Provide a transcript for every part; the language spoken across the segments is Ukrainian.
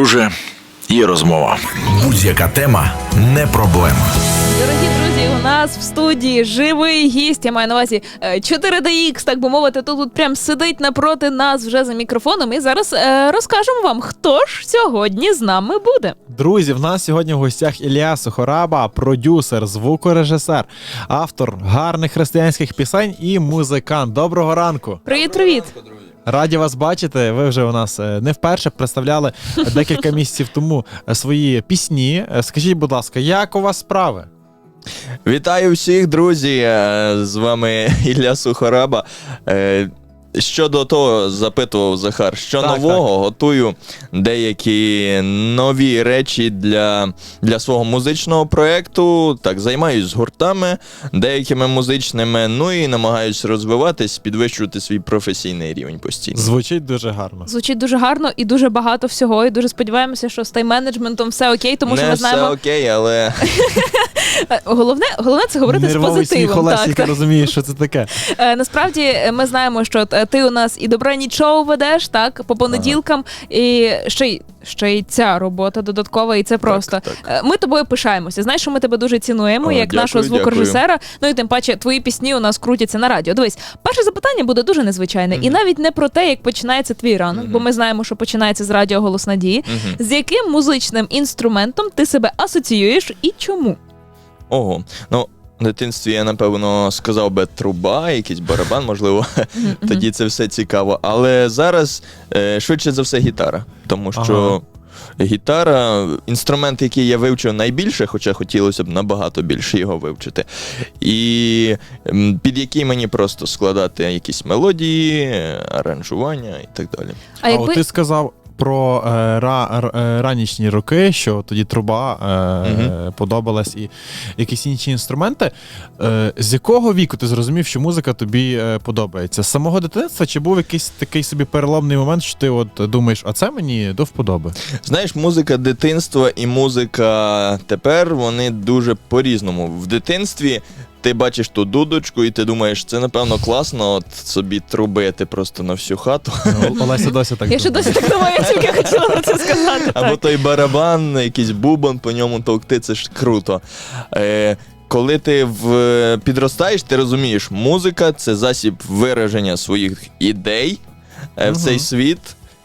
друже, є розмова. Будь-яка тема не проблема. Дорогі друзі, у нас в студії живий гість. Я маю на увазі е, 4DX, так би мовити. Тут, тут прям сидить напроти нас вже за мікрофоном. І зараз е, розкажемо вам, хто ж сьогодні з нами буде. Друзі, в нас сьогодні в гостях Ілля Сухораба, продюсер, звукорежисер, автор гарних християнських пісень і музикант. Доброго ранку! Привіт, привіт. Раді вас бачити. Ви вже у нас е, не вперше представляли декілька місяців тому е, свої пісні. Е, Скажіть, будь ласка, як у вас справи? Вітаю всіх, друзі! З вами Ілля Сухораба. Щодо того, запитував Захар, що Так, нового готую деякі нові речі для, для свого музичного проєкту. Так, займаюсь з гуртами, деякими музичними, ну і намагаюсь розвиватись, підвищувати свій професійний рівень постійно. Звучить дуже гарно. Звучить дуже гарно і дуже багато всього. І дуже сподіваємося, що з тайм-менеджментом все окей, тому що Не ми все окей, але Головне, головне це говорити з Нервовий сміх позитивом. Олесь, Так, так. розуміє, що це таке. Е, Насправді е, ми знаємо, що е, ти у нас і добре нічого ведеш, так, по понеділкам, і ще й ще й ця робота додаткова, і це просто. так. Е, Ми тобою пишаємося. Знаєш, що ми тебе дуже цінуємо, О, як дякую, нашого звукорежисера. Ну і тим паче твої пісні у нас крутяться на радіо. Дивись, перше запитання буде дуже незвичайне, і навіть не про те, як починається твій ранок, бо ми знаємо, що починається з радіо Голос Надії. Мгм. З яким музичним інструментом ти себе асоціюєш і чому? Ого. Ну, в дитинстві я, напевно, сказав би труба, якийсь барабан, можливо, тоді це все цікаво. Але зараз е, швидше за все гітара. Тому що гітара інструмент, який я вивчив найбільше, хоча хотілося б набагато більше його вивчити. І під який мені просто складати якісь мелодії, е, аранжування і так далі. А А, якби от ти сказав про е, ра, е, ранішні роки, що тоді труба е, Мгм. подобалась і якісь інші інструменти. Е, з якого віку ти зрозумів, що музика тобі е, подобається? З самого дитинства чи був якийсь такий собі переломний момент, що ти от думаєш, а це мені до вподоби? Знаєш, музика дитинства і музика тепер вони дуже по-різному. В дитинстві ти бачиш ту дудочку, і ти думаєш, це напевно класно, от собі трубити просто на всю хату. Ну, Олеся досі так я ще досі так думаю, я тільки хотіла про це сказати. Або так. той барабан, якийсь бубон, по ньому товкти, це ж круто. Е, коли ти в, підростаєш, ти розумієш, музика це засіб вираження своїх ідей е, в цей світ.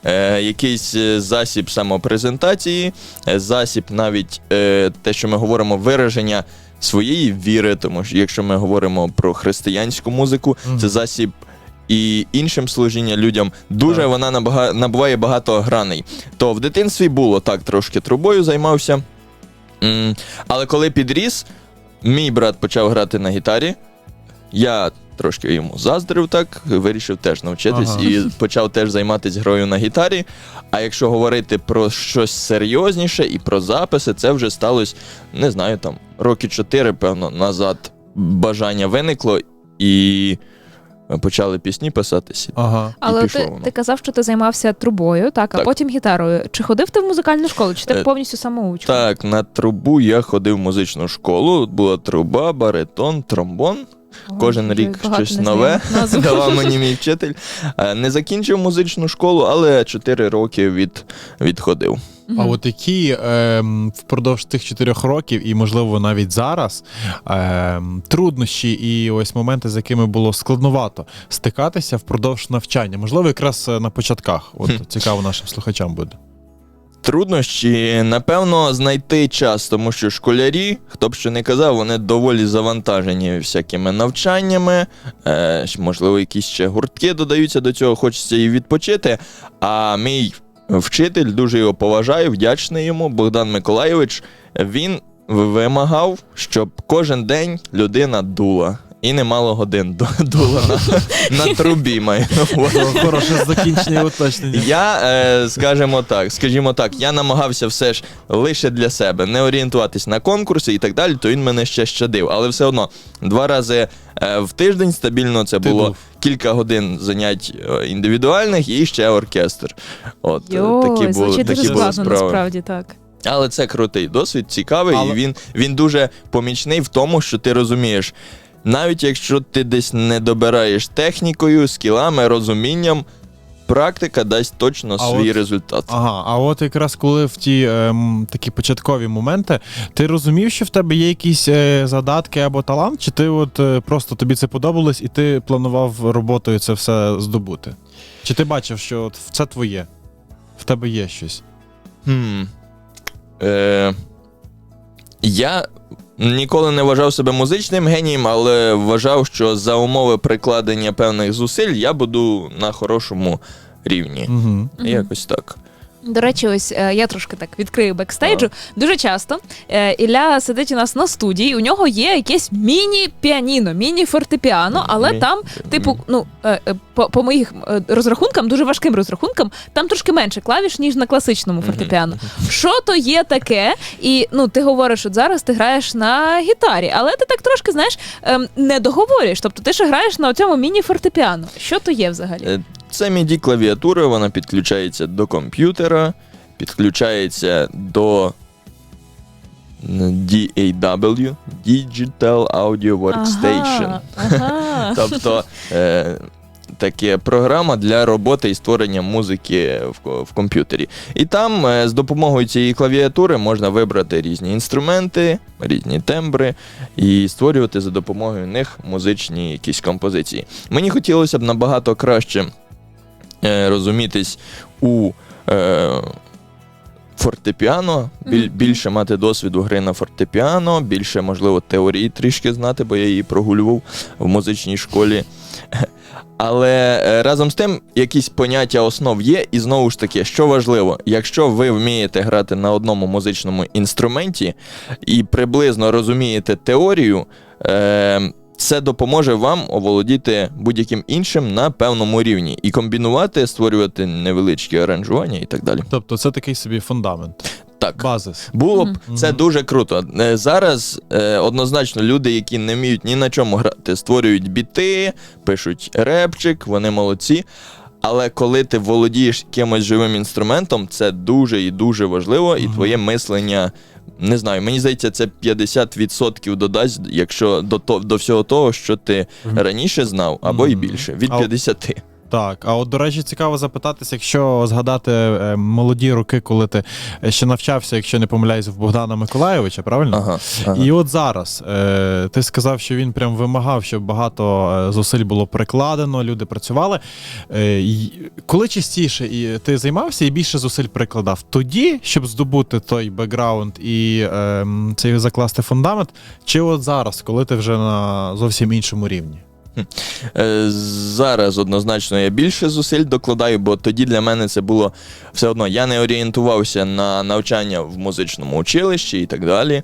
Е, якийсь е, засіб самопрезентації, е, засіб навіть е, те, що ми говоримо, вираження своєї віри, тому що якщо ми говоримо про християнську музику, Мгм. це засіб і іншим служіння людям. Дуже Так. вона набага- набуває багато граней. То в дитинстві було так, трошки трубою займався. М, Але коли підріс, мій брат почав грати на гітарі. Я трошки йому заздрив так, вирішив теж навчитись Ага. і почав теж займатися грою на гітарі. А якщо говорити про щось серйозніше і про записи, це вже сталося, не знаю, там роки чотири, певно, назад бажання виникло і почали пісні писатися. Ага. Але пішло ти, воно. ти казав, що ти займався трубою, так, а Так. потім гітарою. Чи ходив ти в музикальну школу, чи ти Е, повністю самоучка? Так, на трубу я ходив в музичну школу. Була труба, баритон, тромбон. Кожен рік щось нове давав мені мій вчитель. Е, Не закінчив музичну школу, але 4 роки від, відходив. А от які ем, впродовж тих чотирьох років, і можливо навіть зараз, ем, труднощі і ось моменти, з якими було складновато стикатися впродовж навчання, можливо, якраз е, на початках. От цікаво нашим слухачам буде. Труднощі, напевно, знайти час, тому що школярі, хто б що не казав, вони доволі завантажені всякими навчаннями. Е, можливо, якісь ще гуртки додаються до цього, хочеться і відпочити. А мій вчитель дуже його поважаю, вдячний йому, Богдан Миколайович. Він вимагав, щоб кожен день людина дула. І немало годин ду- дула на, на трубі маю. на увазі. Хороше закінчення уточнення. Я, е, скажімо так, скажімо так, я намагався все ж лише для себе не орієнтуватись на конкурси і так далі, то він мене ще щадив. Але все одно два рази е, в тиждень стабільно це Ти було був. кілька годин занять е, індивідуальних і ще оркестр. От е, Йой, такі були, звучить такі дуже були складно, справи. насправді так. Але це крутий досвід, цікавий, Але- і він, він дуже помічний в тому, що ти розумієш. Навіть якщо ти десь не добираєш технікою, скілами, розумінням, практика дасть точно А свій от- результат. Ага, а от якраз коли в ті ем, такі початкові моменти, ти розумів, що в тебе є якісь е, задатки або талант, чи ти от е, просто тобі це подобалось і ти планував роботою це все здобути? Чи ти бачив, що от це твоє? В тебе є щось? Хм. Е, я ніколи не вважав себе музичним генієм, але вважав, що за умови прикладення певних зусиль я буду на хорошому рівні. Угу. Якось так. До речі, ось е, я трошки так відкрию бекстейджу. Дуже часто е, Ілля сидить у нас на студії, у нього є якесь міні-піаніно, міні-фортепіано, але Мі- там, типу, ну е, по, по моїх розрахункам, дуже важким розрахункам, там трошки менше клавіш, ніж на класичному фортепіано. Що то є таке? І ну ти говориш, от зараз ти граєш на гітарі, але ти так трошки знаєш ем, не договорюєш. Тобто ти ще граєш на цьому міні-фортепіано. Що то є взагалі? Це MIDI клавіатура, вона підключається до комп'ютера, підключається до DAW, Digital Audio Workstation. Ага, ага. Тобто е, таке програма для роботи і створення музики в, в комп'ютері. І там е, з допомогою цієї клавіатури можна вибрати різні інструменти, різні тембри і створювати за допомогою них музичні якісь композиції. Мені хотілося б набагато краще розумітись у. Е, Фортепіано, біль, більше мати досвіду гри на фортепіано, більше, можливо, теорії трішки знати, бо я її прогулював в музичній школі. Але е, разом з тим, якісь поняття основ є, і знову ж таки, що важливо, якщо ви вмієте грати на одному музичному інструменті і приблизно розумієте теорію, е, це допоможе вам оволодіти будь-яким іншим на певному рівні і комбінувати, створювати невеличкі аранжування і так далі. Тобто це такий собі фундамент, Так. базис. Було б Мгм. це дуже круто. Е, Зараз е, однозначно люди, які не вміють ні на чому грати, створюють біти, пишуть репчик, вони молодці. Але коли ти володієш якимось живим інструментом, це дуже і дуже важливо, і Мгм. твоє мислення. Не знаю, мені здається, це 50% додасть, якщо до, то, до всього того, що ти Мгм. раніше знав, або і більше, від А- 50. Так, а от до речі, цікаво запитатися, якщо згадати е, молоді роки, коли ти е, ще навчався, якщо не помиляюсь, в Богдана Миколайовича, правильно? Ага, ага. І от зараз е, ти сказав, що він прям вимагав, щоб багато е, зусиль було прикладено, люди працювали. Е, коли частіше і ти займався і більше зусиль прикладав, тоді, щоб здобути той бекграунд і е, цей закласти фундамент, чи от зараз, коли ти вже на зовсім іншому рівні? Е, Зараз однозначно я більше зусиль докладаю, бо тоді для мене це було все одно. Я не орієнтувався на навчання в музичному училищі і так далі.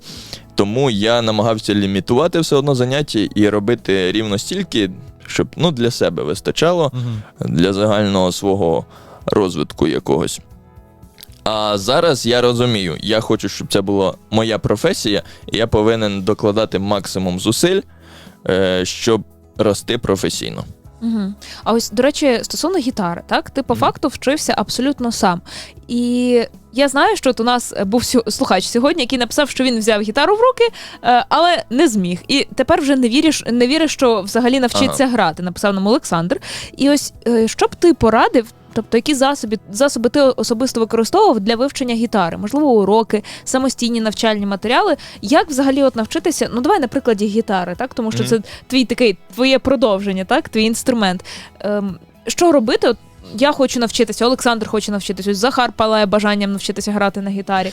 Тому я намагався лімітувати все одно заняття і робити рівно стільки, щоб ну, для себе вистачало, для загального свого розвитку якогось. А зараз я розумію, я хочу, щоб це була моя професія, і я повинен докладати максимум зусиль, е, щоб рости професійно. Угу. А ось, до речі, стосовно гітари, так? Ти по mm. факту вчився абсолютно сам. І я знаю, що от у нас був слухач сьогодні, який написав, що він взяв гітару в руки, е, але не зміг. І тепер вже не віриш, не віриш, що взагалі навчиться грати. Написав нам Олександр. І ось е, що б ти порадив? Тобто, які засоби, засоби ти особисто використовував для вивчення гітари? Можливо, уроки, самостійні навчальні матеріали. Як взагалі от навчитися? Ну, давай на прикладі гітари, так? Тому що Мгм. це твій такий твоє продовження, так? Твій інструмент. Ем, що робити? От я хочу навчитися, Олександр хоче навчитися, ось Захар палає бажанням навчитися грати на гітарі.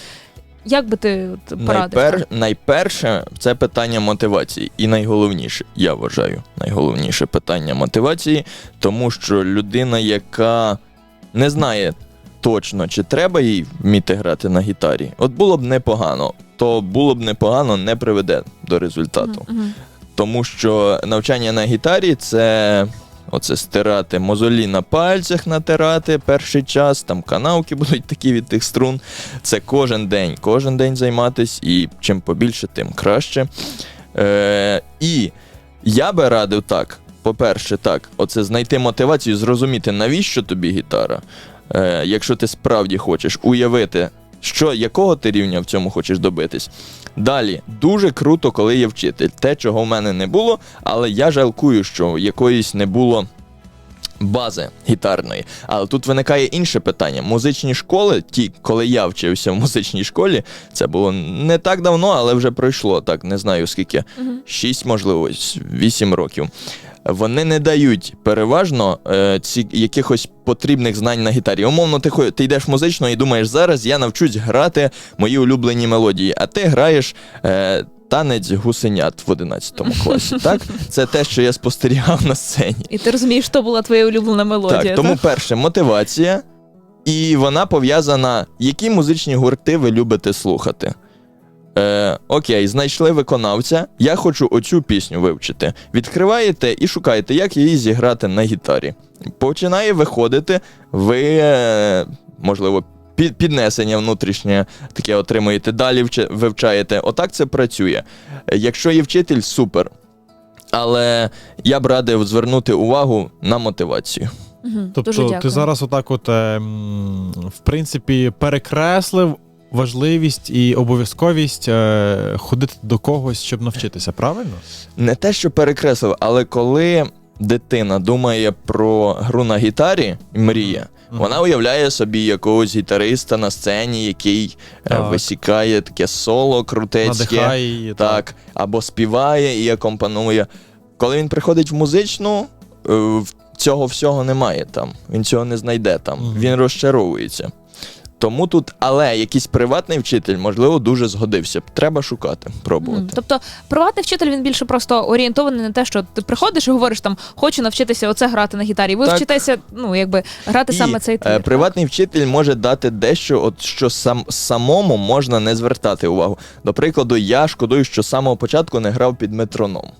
Як би ти порадив? Найпер... Найперше, це питання мотивації. І найголовніше, я вважаю, найголовніше питання мотивації, тому що людина, яка не знає точно, чи треба їй вміти грати на гітарі, от було б непогано, то було б непогано, не приведе до результату. Мгм, мгм. Тому що навчання на гітарі це оце стирати мозолі на пальцях, натирати перший час, там канавки будуть такі від тих струн. Це кожен день, кожен день займатись, і чим побільше, тим краще. Е, і я би радив так. По-перше, так, оце знайти мотивацію, зрозуміти, навіщо тобі гітара. Е, якщо ти справді хочеш уявити, що, якого ти рівня в цьому хочеш добитись. Далі, дуже круто, коли є вчитель. Те, чого в мене не було, але я жалкую, що якоїсь не було бази гітарної. Але тут виникає інше питання. Музичні школи, ті, коли я вчився в музичній школі, це було не так давно, але вже пройшло так, не знаю скільки, шість, можливо, вісім років. Вони не дають переважно е, ці якихось потрібних знань на гітарі. Умовно, ти, ти йдеш в музичну і думаєш, зараз я навчусь грати мої улюблені мелодії, а ти граєш. Е, Танець гусенят в 11 класі. Так, це те, що я спостерігав на сцені. І ти розумієш, що була твоя улюблена мелодія. Так, тому перше, мотивація, і вона пов'язана, які музичні гурти ви любите слухати. Е, окей, знайшли виконавця, я хочу оцю пісню вивчити. Відкриваєте і шукаєте, як її зіграти на гітарі. Починає виходити, ви, е, можливо, під, піднесення внутрішнє таке отримуєте, далі вчи- вивчаєте. Отак це працює. Якщо є вчитель, супер. Але я б радив звернути увагу на мотивацію. Мгм, Тобто Дуже ти зараз отак, от, ем, в принципі, перекреслив важливість і обов'язковість е, ходити до когось, щоб навчитися, правильно? Не те, що перекреслив, але коли дитина думає про гру на гітарі і мріє, вона уявляє собі якогось гітариста на сцені, який е, Так. висікає таке соло крутецьке, Надихає її. так, або співає і акомпанує. Коли він приходить в музичну, е, в- цього всього немає там. Він цього не знайде там. Мгм. Він розчаровується. Тому тут, але якийсь приватний вчитель, можливо, дуже згодився. б. Треба шукати, пробувати. Мгм. Тобто приватний вчитель він більше просто орієнтований на те, що ти приходиш і говориш там, хочу навчитися оце грати на гітарі. Ви Так. вчитеся, ну якби грати саме цей е, твір. приватний вчитель може дати дещо, от що сам самому можна не звертати увагу. До прикладу, я шкодую, що з самого початку не грав під метроном.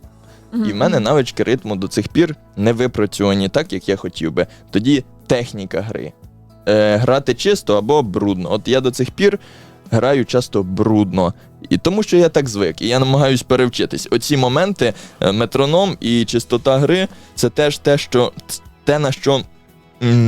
Мгм, І в мене навички ритму до цих пір не випрацьовані так, як я хотів би. Тоді техніка гри. Е, грати чисто або брудно. От я до цих пір граю часто брудно. І тому що я так звик, і я намагаюсь перевчитись. Оці моменти, е, метроном і чистота гри це теж те, що те, на що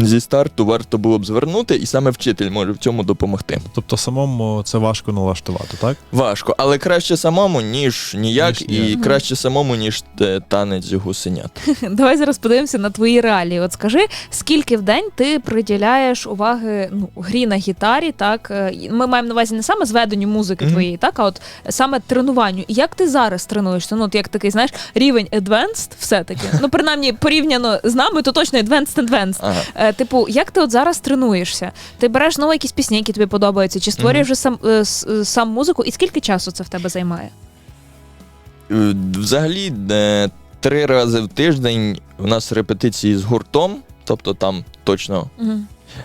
зі старту варто було б звернути, і саме вчитель може в цьому допомогти. Тобто самому це важко налаштувати, так? Важко, але краще самому, ніж ніяк, Ніж і ніяк. краще самому, ніж е, танець гусенят. Давай зараз подивимося на твої реалії. От скажи, скільки в день ти приділяєш уваги ну, грі на гітарі, так? Е, і Ми маємо на увазі не саме зведенню музики Мгм. твоєї, так, а от саме тренуванню. І Як ти зараз тренуєшся? Ну, от як такий, знаєш, рівень advanced все-таки. Ну, принаймні, порівняно з нами, то точно advanced advanced. Ага. Е, типу, як ти от зараз тренуєшся? Ти береш знову якісь пісні, які тобі подобаються, чи створюєш вже сам, е, е, сам музику, і скільки часу це в тебе займає? Взагалі, три рази в тиждень у нас репетиції з гуртом, тобто там точно, Угу.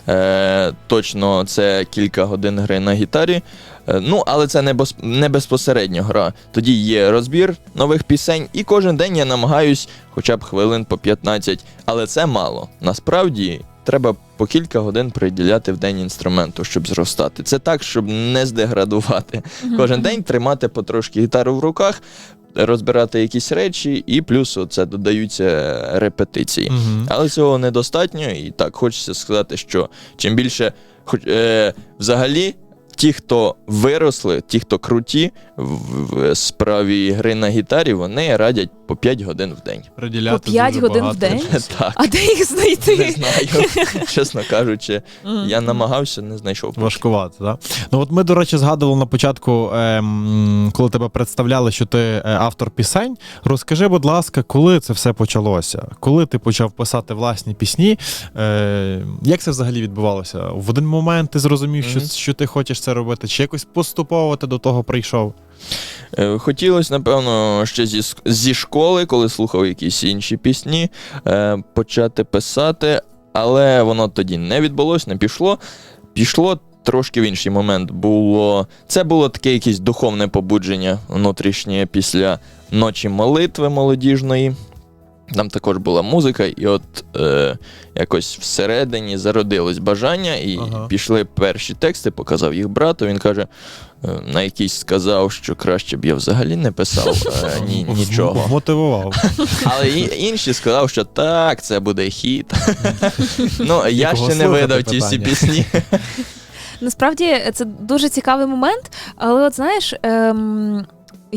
е, точно це кілька годин гри на гітарі. Е, ну, але це не, бос- не безпосередньо гра. Тоді є розбір нових пісень, і кожен день я намагаюсь хоча б хвилин по 15, але це мало. Насправді. Треба по кілька годин приділяти в день інструменту, щоб зростати. Це так, щоб не здеградувати. Кожен день тримати потрошки гітару в руках, розбирати якісь речі, і плюс це додаються репетиції. Угу. Але цього недостатньо, і так хочеться сказати, що чим більше хоч, е, взагалі. Ті, хто виросли, ті, хто круті в, справі гри на гітарі, вони радять по 5 годин в день. Приділяти По п'ять дуже годин в день? Так, А де їх знайти? не знаю, чесно кажучи, я намагався, не знайшов. Важкувато, так? Ну от ми, до речі, згадували на початку, ем, коли тебе представляли, що ти е, автор пісень. Розкажи, будь ласка, коли це все почалося? Коли ти почав писати власні пісні? Е, як це взагалі відбувалося? В один момент ти зрозумів, що, що ти хочеш це робити, чи якось поступово ти до того прийшов? Е, Хотілося, напевно, ще зі, зі школи, коли слухав якісь інші пісні, е, почати писати, але воно тоді не відбулося, не пішло. Пішло трошки в інший момент. Було... Це було таке якесь духовне побудження внутрішнє після ночі молитви молодіжної. Там також була музика, і от е, якось всередині зародилось бажання, і Ага. пішли перші тексти, показав їх брату. Він каже: е, на якийсь сказав, що краще б я взагалі не писав е, ні, нічого. Мотивував. Але і- інший сказав, що так, це буде хіт. Ну, я ще не видав ті всі пісні. Насправді це дуже цікавий момент, але от знаєш. Ем...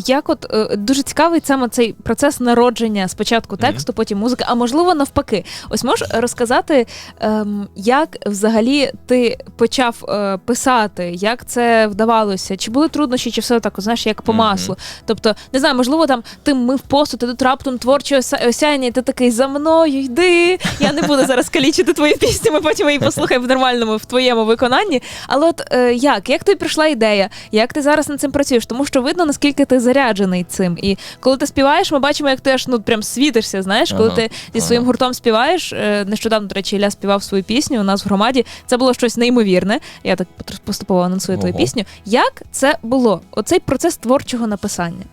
як от е, дуже цікавий саме цей процес народження спочатку тексту, потім музики, а можливо навпаки. Ось можеш розказати, ем, як взагалі ти почав е, писати, як це вдавалося? Чи були труднощі, чи все так, знаєш, як по маслу? Тобто, не знаю, можливо, там ти мив посуд, і тут раптом творче осяяння, і ти такий за мною йди. Я не буду зараз калічити твою пісню, ми потім її послухаємо в нормальному в твоєму виконанні. Але от е, як? Як тобі прийшла ідея? Як ти зараз над цим працюєш? Тому що видно, наскільки ти заряджений цим. І коли ти співаєш, ми бачимо, як ти аж ну прям світишся. Знаєш, коли Ага, ти зі своїм гуртом співаєш. е, Нещодавно, до речі, Ілля співав свою пісню у нас в громаді. Це було щось неймовірне. Я так поступово анонсую твою пісню. Як це було? Оцей процес творчого написання.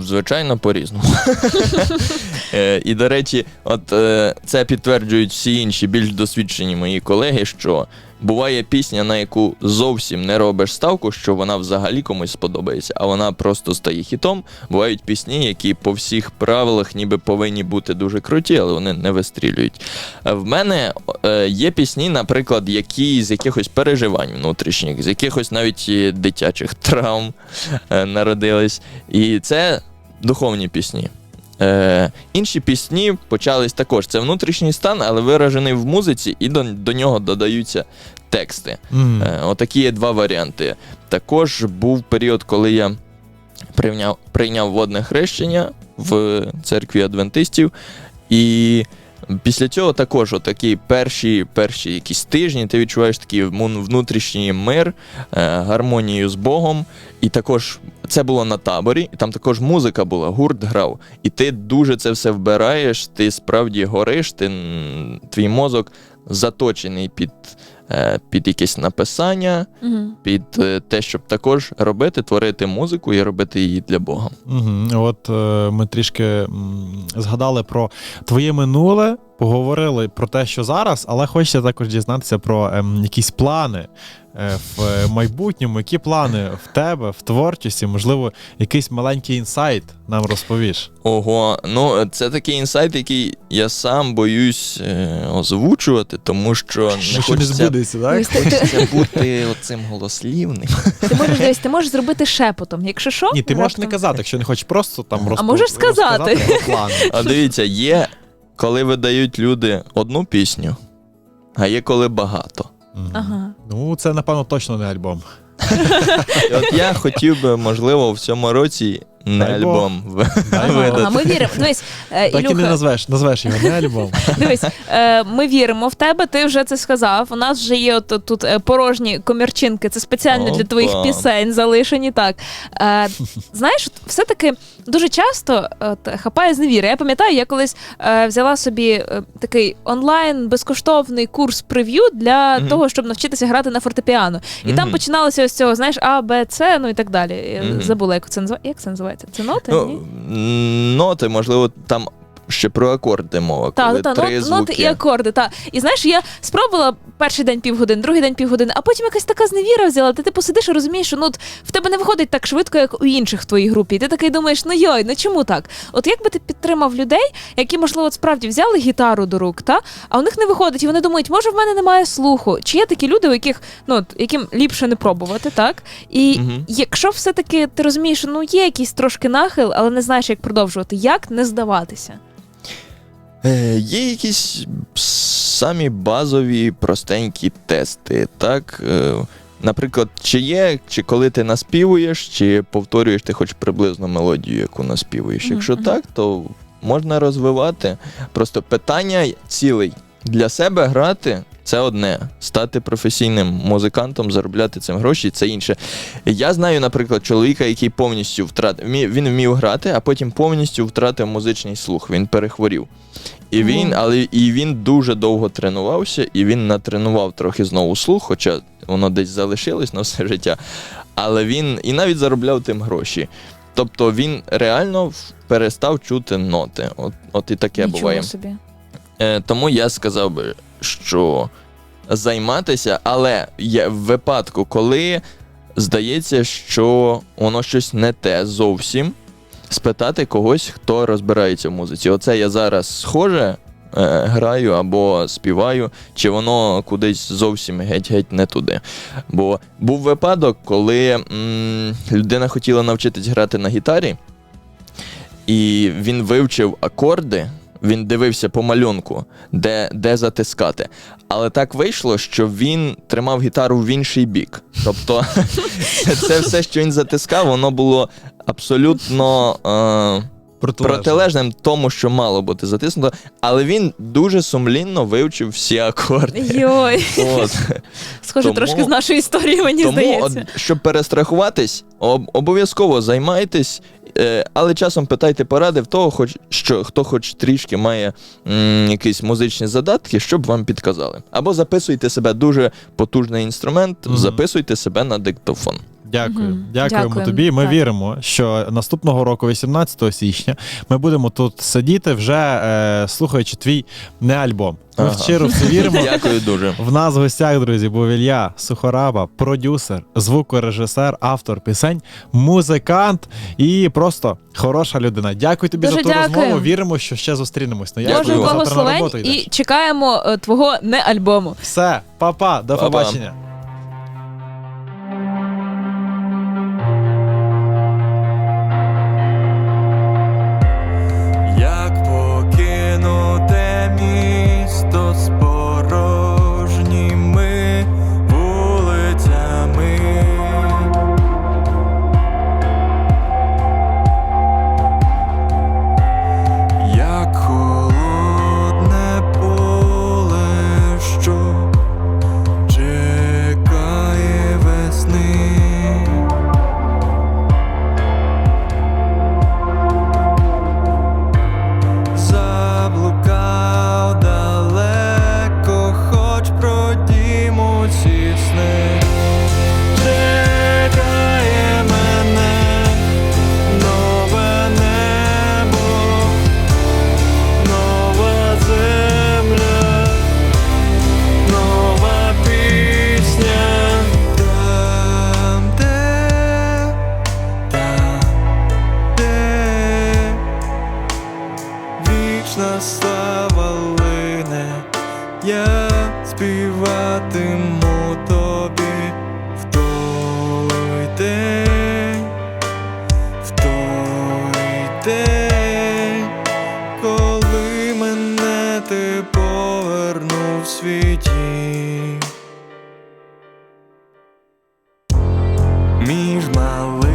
Звичайно, по-різному. Е, І, до речі, от е, це підтверджують всі інші більш досвідчені мої колеги, що буває пісня, на яку зовсім не робиш ставку, що вона взагалі комусь сподобається, а вона просто стає хітом. Бувають пісні, які по всіх правилах ніби повинні бути дуже круті, але вони не вистрілюють. Е, В мене е, є пісні, наприклад, які з якихось переживань внутрішніх, з якихось навіть дитячих травм е, народились. І це духовні пісні. Е, інші пісні почались також. Це внутрішній стан, але виражений в музиці, і до, до нього додаються тексти. Мгм. Е, отакі є два варіанти. Також був період, коли я прийняв, прийняв водне хрещення в церкві адвентистів. І після цього також отакі перші, перші якісь тижні ти відчуваєш такий внутрішній мир, е, гармонію з Богом. І також це було на таборі, і там також музика була, гурт грав. І ти дуже це все вбираєш, ти справді гориш, ти, твій мозок заточений під, е, під якесь написання, Угу. під е, те, щоб також робити, творити музику і робити її для Бога. Угу. От е, ми трішки згадали про твоє минуле, поговорили про те, що зараз, але хочеться також дізнатися про ем, якісь плани в е, майбутньому. Які плани в тебе, в творчості? Можливо, якийсь маленький інсайт нам розповіш. Ого, ну це такий інсайт, який я сам боюсь е, озвучувати, тому що не Що не хочеться, збудеться, так? Хочеться бути оцим голослівним. ти можеш дивись, ти можеш зробити шепотом. Якщо що, Ні, ти можеш не казати, якщо не хочеш просто там розпо... можеш сказати. А дивіться, є коли видають люди одну пісню, а є коли багато. Ага. Ну, це, напевно, точно не альбом. І от я хотів би, можливо, в цьому році не Дай альбом в- Дай Бог. видати. А ми віримо. Дивись, е, Так і не Ілюха, назвеш, назвеш його не альбом. Дивись, е, ми віримо в тебе, ти вже це сказав. У нас вже є от, тут е, порожні комірчинки, це спеціально для Опа. твоїх пісень залишені. Так. Е, знаєш, от все-таки дуже часто от, хапає з невіри. Я пам'ятаю, я колись е, взяла собі е, такий онлайн безкоштовний курс прев'ю для Мгм. того, щоб навчитися грати на фортепіано. І там Мгм. починалося ось цього, знаєш, А, Б, С, ну і так далі. Я Мгм. забула, як це називається. Як це називається? Це ноти? Ну, ні? ноти, можливо, там ще про акорди мова, коли Так, та, три нот, звуки. ноти і акорди. Та. І знаєш, я спробувала перший день півгодини, другий день півгодини, а потім якась така зневіра взяла. Ти типу сидиш і розумієш, що ну от в тебе не виходить так швидко, як у інших в твоїй групі. І ти такий думаєш, ну йой, ну чому так? От як би ти підтримав людей, які, можливо, от справді взяли гітару до рук, та а у них не виходить, і вони думають, може в мене немає слуху. Чи є такі люди, у яких ну от, яким ліпше не пробувати, так? І Мгм. якщо все-таки ти розумієш, що ну є якийсь трошки нахил, але не знаєш, як продовжувати, як не здаватися? Е, Є якісь самі базові простенькі тести, так? Е, Наприклад, чи є, чи коли ти наспівуєш, чи повторюєш ти хоч приблизно мелодію, яку наспівуєш. Якщо так, то можна розвивати. Просто питання цілий. Для себе грати це одне. Стати професійним музикантом, заробляти цим гроші це інше. Я знаю, наприклад, чоловіка, який повністю втратив. Він вмів грати, а потім повністю втратив музичний слух. Він перехворів. І він, але і він дуже довго тренувався, і він натренував трохи знову слух, хоча воно десь залишилось на все життя. Але він і навіть заробляв тим гроші. Тобто він реально перестав чути ноти. От, от і таке Нічого буває. собі. Е, тому я сказав би, що займатися, але є в випадку, коли здається, що воно щось не те зовсім, спитати когось, хто розбирається в музиці. Оце я зараз схоже е, граю або співаю, чи воно кудись зовсім геть-геть не туди. Бо був випадок, коли м, людина хотіла навчитись грати на гітарі, і він вивчив акорди. Він дивився по малюнку, де, де затискати. Але так вийшло, що він тримав гітару в інший бік. Тобто, це все, що він затискав, воно було абсолютно е, Протилежно. протилежним тому, що мало бути затиснуто. Але він дуже сумлінно вивчив всі акорди. Йой, От. схоже Тому- трошки з нашої історії, мені Тому, здається. от, щоб перестрахуватись, об- обов'язково займайтесь, але часом питайте поради в того, хоч, що, хто хоч трішки має м, якісь музичні задатки, щоб вам підказали. Або записуйте себе дуже потужний інструмент, Мгм. записуйте себе на диктофон. Дякую. Мгм. Дякуємо Дякуємо. тобі. Ми Так. віримо, що наступного року, 18 січня, ми будемо тут сидіти, вже е, слухаючи твій не альбом. Ми Ага. щиро в це віримо. Дякую дуже. В нас в гостях, друзі, був Ілля Сухораба, продюсер, звукорежисер, автор пісень, музикант і просто хороша людина. Дякую тобі Дуже за ту дякую. розмову. Віримо, що ще зустрінемось. Ну, я роботу благословень і чекаємо е, твого не альбому. Все, па-па, до Па-па. побачення. В світі. Між малих